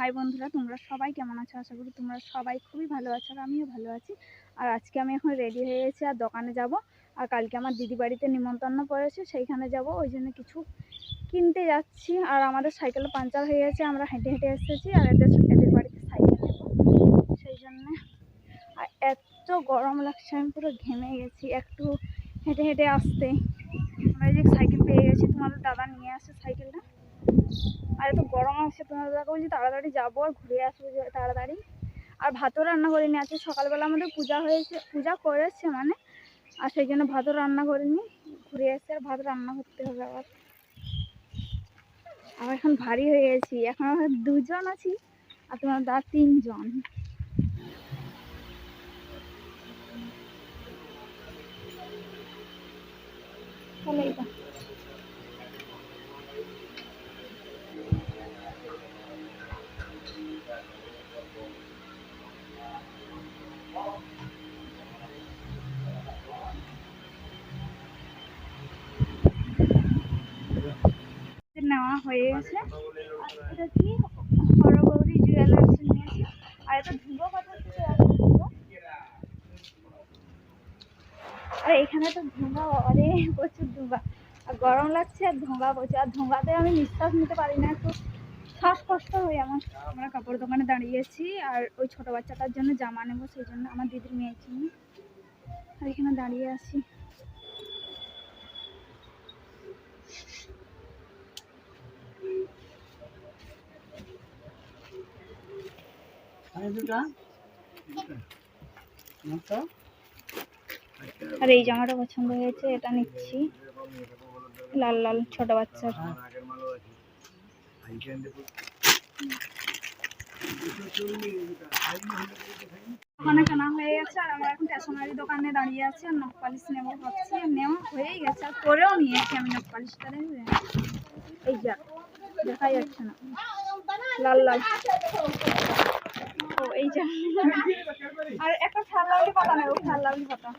High বন্ধুরা, তোমরা সবাই কেমন আছো? আশা করি তোমরা সবাই খুবই ভালো আছো আর আমিও ভালো আছি। আর আজকে আমি এখন রেডি হয়ে গেছি আর দোকানে যাব। আর কালকে আমার দিদি বাড়িতে নিমন্ত্রণ পড়েছে, সেইখানে যাব। ওই জন্য কিছু কিনতে যাচ্ছি। আর আমাদের সাইকেল পাঞ্চার হয়ে গেছে, আমরা হেঁটে হেঁটে এসেছি আর এদের এদের বাড়িতে সাইকেল নেব। সেই জন্যে আর এত গরম লাগছে, আমি পুরো ঘেমে গেছি। একটু হেঁটে হেঁটে আসতে আমরা যে সাইকেল পেয়ে গেছি, তোমাদের দাদা নিয়ে আসে সাইকেলটা আর এত গরম আসছে তোমাদের দাদাকে বলছি তাড়াতাড়ি যাব আর ঘুরে আসব তাড়াতাড়ি। আর ভাতও রান্না করিনি আজকে, সকালবেলা আমাদের পূজা হয়েছে, পূজা করেছে মানে আর সেই জন্য ভাতও রান্না করিনি, ঘুরে এসে আর ভাত রান্না করতে হবে আবার। আবার এখন ভারী হয়ে গেছি, এখন আমরা দুজন আছি, আর তোমার দা তিনজন। তাহলে এটা হয়ে গেছে। আর এটা কি? হরগৌরী জুয়েলার্স নিয়েছি। আর এটা পাঠাচ্ছে আর ধুলো? আর এখানে তো ধোঁয়া অরে প্রচুর ধোঁয়া। আর গরম লাগছে, আর ধোঁয়া প্রচুর। আর ধোঁয়াতে আমি নিঃশ্বাস নিতে পারি না, একটু শ্বাসকষ্ট হয় আমার আমরা কাপড় দোকানে দাঁড়িয়েছি, আর ওই ছোটো বাচ্চাটার জন্য জামা নেব, সেই জন্য আমার দিদির মেয়ের জন্য আর এখানে দাঁড়িয়ে আছি। আর এই জামাটা পছন্দ হয়েছে এটা নিচ্ছি। লাল লাল ছোট বাচ্চার। ওখানে কেনা হয়ে গেছে আর আমরা এখন স্টেশনারি দোকানে দাঁড়িয়ে আছি আর নখ পালিশ নেব ভাবছি। আর নেওয়া হয়েই গেছে আর পরেও নিয়েছি আমি নখ পালিশটা দেখবে এই যা দেখা যাচ্ছে না। লাল লাল। ও এই যে। আর একটা ফ্যান লাভলি পাতা ও ফ্যান লাভলি পাতা